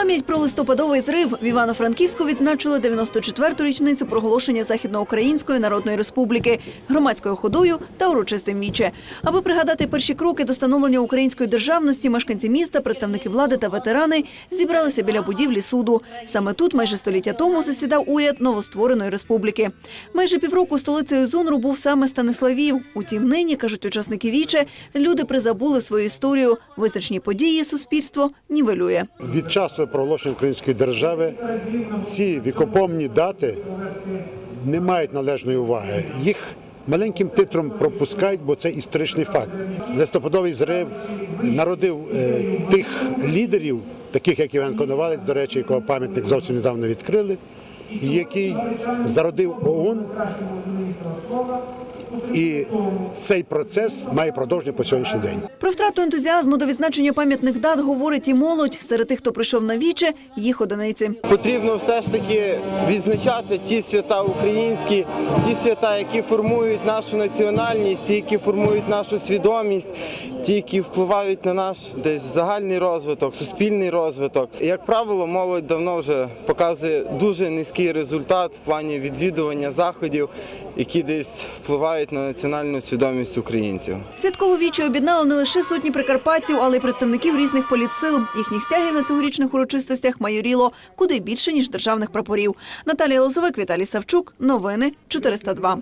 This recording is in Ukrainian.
пам'ять про листопадовий зрив в Івано-Франківську відзначили 94-ту річницю проголошення Західноукраїнської Народної Республіки громадською ходою та урочистим віче. Аби пригадати перші кроки до становлення української державності, мешканці міста, представники влади та ветерани зібралися біля будівлі суду. Саме тут майже століття тому засідав уряд новоствореної республіки. Майже півроку столицею ЗУНРу був саме Станиславів. Утім, нині кажуть учасники віче, люди призабули свою історію. Визначні події суспільство нівелює. Від часу проголошення української держави ці вікопомні дати не мають належної уваги. Їх маленьким титром пропускають, бо це історичний факт. Листопадовий зрив народив е, тих лідерів, таких як Іван Коновалець, до речі, якого пам'ятник зовсім недавно відкрили, який зародив ОУН. І цей процес має продовження по сьогоднішній день. Про втрату ентузіазму до відзначення пам'ятних дат говорить і молодь. Серед тих, хто прийшов на віче, їх одиниці. Потрібно все ж таки відзначати ті свята українські, ті свята, які формують нашу національність, ті, які формують нашу свідомість, ті, які впливають на наш десь загальний розвиток, суспільний розвиток. Як правило, молодь давно вже показує дуже низький результат в плані відвідування заходів, які десь впливають на національну свідомість українців. Святкову вічі об'єднало не лише сотні прикарпатців, але й представників різних політсил. Їхніх стягів на цьогорічних урочистостях майоріло куди більше ніж державних прапорів. Наталія Лозовик, Віталій Савчук. Новини 402.